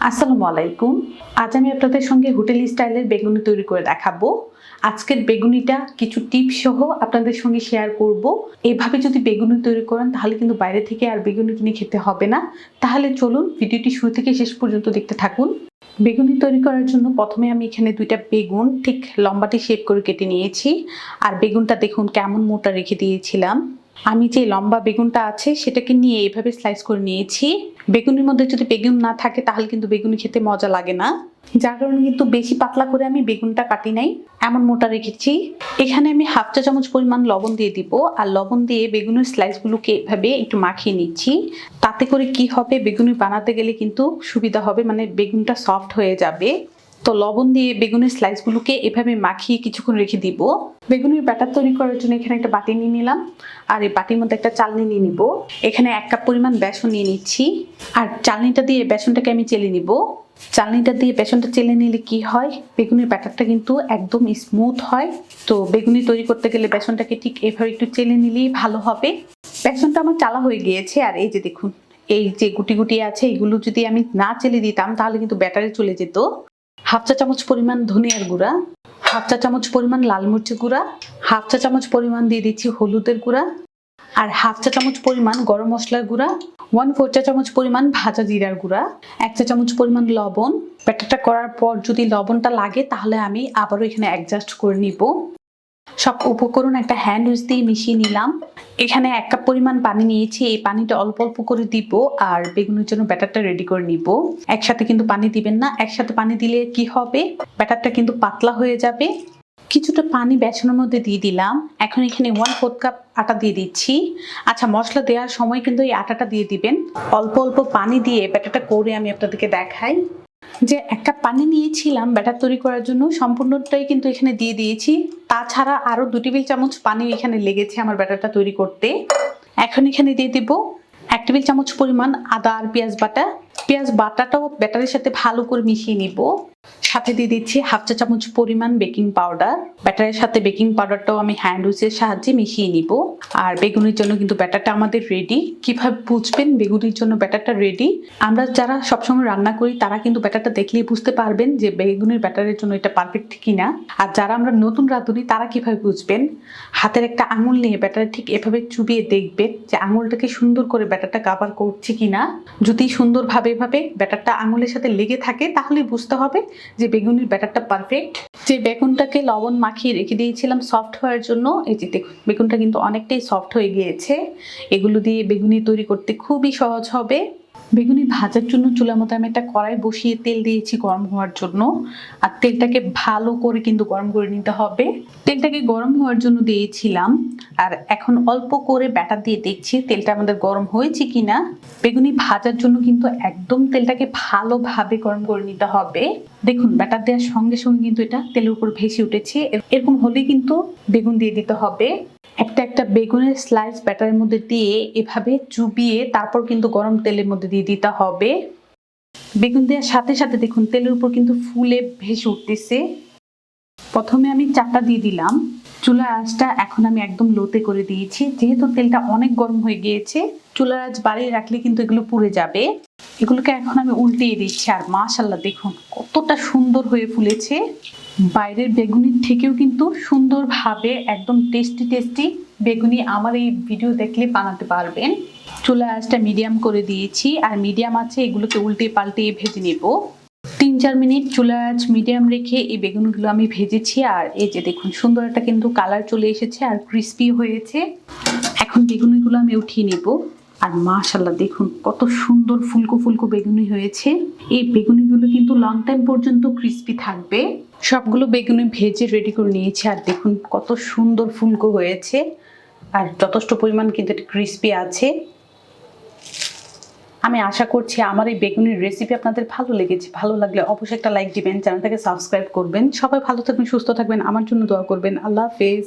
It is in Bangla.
আসসালামু আলাইকুম। আজ আমি আপনাদের সঙ্গে হোটেল স্টাইলের বেগুনি তৈরি করে দেখাবো। আজকের বেগুনিটা কিছু টিপস সহ আপনাদের সঙ্গে শেয়ার করব। এভাবে যদি বেগুনি তৈরি করেন, তাহলে কিন্তু বাইরে থেকে আর বেগুনি কিনে খেতে হবে না। তাহলে চলুন ভিডিওটি শুরু থেকে শেষ পর্যন্ত দেখতে থাকুন। বেগুনি তৈরি করার জন্য প্রথমে আমি এখানে দুইটা বেগুন ঠিক লম্বাটি শেপ করে কেটে নিয়েছি। আর বেগুনটা দেখুন কেমন মোটা রেখে দিয়েছিলাম। আমি যে লম্বা বেগুনটা আছে, সেটাকে নিয়ে এইভাবে স্লাইস করে নিয়েছি। বেগুনের মধ্যে যদি বেগুন না থাকে, তাহলে কিন্তু বেগুনি খেতে মজা লাগে না। যার কারণে কিন্তু বেশি পাতলা করে আমি বেগুনটা কাটি নাই। এমন মোটা রেখেছি। এখানে আমি হাফ চা চামচ পরিমাণ লবণ দিয়ে দিব। আর লবণ দিয়ে বেগুনের স্লাইসগুলোকে এভাবে একটু মাখিয়ে নিচ্ছি। তাতে করে কি হবে? বেগুনি বানাতে গেলে কিন্তু সুবিধা হবে। মানে বেগুনটা সফট হয়ে যাবে। তো লবণ দিয়ে বেগুনের স্লাইসগুলোকে এভাবে মাখিয়ে কিছুক্ষণ রেখে দিব। বেগুনের ব্যাটার তৈরি করার জন্য এখানে একটা বাটি নিয়ে নিলাম। আর এই বাটির মধ্যে একটা চালনি নিয়ে নিব। এখানে এক কাপ পরিমাণ বেসন নিয়ে নিচ্ছি। আর চালনিটা দিয়ে বেসনটাকে আমি চেলে নিব। চালনিটা দিয়ে বেসনটা চেলে নিলে কি হয়? বেগুনের ব্যাটারটা কিন্তু একদম স্মুথ হয়। তো বেগুনি তৈরি করতে গেলে বেসনটাকে ঠিক এভাবে একটু চেলে নিলেই ভালো হবে। বেসনটা আমার চালা হয়ে গিয়েছে। আর এই যে দেখুন, এই যে গুটি গুটি আছে, এগুলো যদি আমি না চেলে দিতাম, তাহলে কিন্তু ব্যাটারে চলে যেত। হাফ চা চামচ পরিমাণ ধনিয়ার গুঁড়া, হাফ চা চামচ পরিমাণ লাল মরিচের গুঁড়া, হাফ চা চামচ পরিমাণ দিয়ে দিচ্ছি হলুদের গুঁড়া আর হাফ চা চামচ পরিমাণ গরম মশলার গুঁড়া ওয়ান ফোর চা চামচ পরিমাণ ভাজা জিরার গুঁড়া, এক চা চামচ পরিমাণ লবণ। ব্যাটারটা করার পর যদি লবণটা লাগে তাহলে আমি আবারও এখানে অ্যাডজাস্ট করে নিব। সব উপকরণ একটা হ্যান্ড উইচ দিয়ে মিশিয়ে নিলাম। এখানে এক কাপ পরিমাণ পানি নিয়েছি। এই পানিটা অল্প অল্প করে দিব আর বেগুনের জন্য ব্যাটারটা রেডি করে নিব। একসাথে কিন্তু পানি দিবেন না। একসাথে পানি দিলে কি হবে? ব্যাটারটা কিন্তু পাতলা হয়ে যাবে। কিছুটা পানি বেসনের মধ্যে দিয়ে দিলাম। এখন এখানে ওয়ান ফোর্থ কাপ আটা দিয়ে দিচ্ছি। আচ্ছা মশলা দেওয়ার সময় কিন্তু এই আটাটা দিয়ে দিবেন। অল্প অল্প পানি দিয়ে ব্যাটারটা করে আমি আপনাদেরকে দেখাই। যে এক কাপ পানি নিয়েছিলাম ব্যাটার তৈরি করার জন্য, সম্পূর্ণটাই কিন্তু এখানে দিয়ে দিয়েছি। তাছাড়া আরও দু টেবিল চামচ পানি এখানে লেগেছে আমার ব্যাটারটা তৈরি করতে। এখন এখানে দিয়ে দেবো এক টেবিল চামচ পরিমাণ আদা আর পেঁয়াজ বাটা। পেঁয়াজ বাটাটাও ব্যাটারের সাথে ভালো করে মিশিয়ে নিব। সাথে দিয়ে দিচ্ছি হাফ চা চামচ পরিমাণ বেকিং পাউডার। ব্যাটারের সাথে বেকিং পাউডারটাও আমি হ্যান্ড উইচের সাহায্যে মিশিয়ে নিব। আর বেগুনের জন্য কিন্তু ব্যাটারটা আমাদের রেডি কীভাবে বুঝবেন বেগুনের জন্য ব্যাটারটা রেডি আমরা যারা সবসময় রান্না করি, তারা কিন্তু ব্যাটারটা দেখলেই বুঝতে পারবেন যে বেগুনের ব্যাটারের জন্য এটা পারফেক্ট কিনা। আর যারা আমরা নতুন রাঁধুনি, তারা কীভাবে বুঝবেন? হাতের একটা আঙুল নিয়ে ব্যাটারে ঠিক এভাবে চুবিয়ে দেখবেন যে আঙুলটাকে সুন্দর করে ব্যাটারটা কাভার করছে কিনা। যদি সুন্দরভাবে এভাবে ব্যাটারটা আঙুলের সাথে লেগে থাকে তাহলে বুঝতে হবে যে বেগুনের ব্যাটারটা পারফেক্ট যে বেগুনটাকে লবণ মাখিয়ে রেখে দিয়েছিলাম সফট হওয়ার জন্য, এই যে বেগুনটা কিন্তু অনেকটাই সফট হয়ে গিয়েছে। এগুলো দিয়ে বেগুনি তৈরি করতে খুবই সহজ হবে। বেগুনি ভাজার জন্য চুলার মধ্যে আমি একটা কড়াই বসিয়ে তেল দিয়েছি গরম হওয়ার জন্য। আর তেলটাকে ভালো করে কিন্তু গরম করে নিতে হবে। তেলটাকে গরম হওয়ার জন্য দিয়েছিলাম। আর এখন অল্প করে ব্যাটার দিয়ে দেখছি তেলটা আমাদের গরম হয়েছে কিনা। বেগুনি ভাজার জন্য কিন্তু একদম তেলটাকে ভালোভাবে গরম করে নিতে হবে। দেখুন, ব্যাটার দেওয়ার সঙ্গে সঙ্গে কিন্তু এটা তেলের উপর ভেসে উঠেছে। এরকম হলেই কিন্তু বেগুন দিয়ে দিতে হবে। একটা একটা বেগুনের স্লাইস ব্যাটারের মধ্যে দিয়ে এভাবে চুবিয়ে তারপর কিন্তু গরম তেলের মধ্যে দিয়ে দিতে হবে। বেগুন দেওয়ার সাথে সাথে দেখুন, তেলের উপর কিন্তু ফুলে ভেসে উঠতেছে। প্রথমে আমি চাটা দিয়ে দিলাম। চুলার আঁচটা এখন আমি একদম লোতে করে দিয়েছি। যেহেতু তেলটা অনেক গরম হয়ে গিয়েছে, চুলার আঁচ বাড়িয়ে রাখলে কিন্তু এগুলো পুড়ে যাবে। এগুলোকে এখন আমি উল্টিয়ে দিচ্ছি। আর মাশাল্লাহ দেখুন কতটা সুন্দর হয়ে ফুলেছে। বাইরের বেগুনির থেকেও কিন্তু সুন্দরভাবে একদম টেস্টি টেস্টি বেগুনি আমার এই ভিডিও দেখলে বানাতে পারবেন। চুলা আঁচটা মিডিয়াম করে দিয়েছি, আর মিডিয়াম আছে এগুলোকে উল্টে পাল্টে ভেজে নেব। তিন চার মিনিট চুলা আঁচ মিডিয়াম রেখে এই বেগুনগুলো আমি ভেজেছি, আর এই যে দেখুন সুন্দর একটা কিন্তু কালার চলে এসেছে, আর ক্রিস্পি হয়েছে। এখন বেগুনিগুলো আমি উঠিয়ে নেব। আর মাশাল্লাহ দেখুন, কত সুন্দর ফুলকো ফুলকো বেগুনি হয়েছে। এই বেগুনিগুলো কিন্তু লং টাইম পর্যন্ত ক্রিস্পি থাকবে। সবগুলো বেগুনি ভেজে রেডি করে নিয়েছি আর দেখুন, কত সুন্দর ফুলকো হয়েছে। আর যথেষ্ট পরিমাণ কিন্তু এটা ক্রিস্পি আছে। আমি আশা করছি আমার এই বেগুনির রেসিপি আপনাদের ভালো লেগেছে। ভালো লাগলে অবশ্যই একটা লাইক দিবেন চ্যানেলটাকে সাবস্ক্রাইব করবেন। সবাই ভালো থাকবেন, সুস্থ থাকবেন। আমার জন্য দোয়া করবেন। আল্লাহ হাফেজ।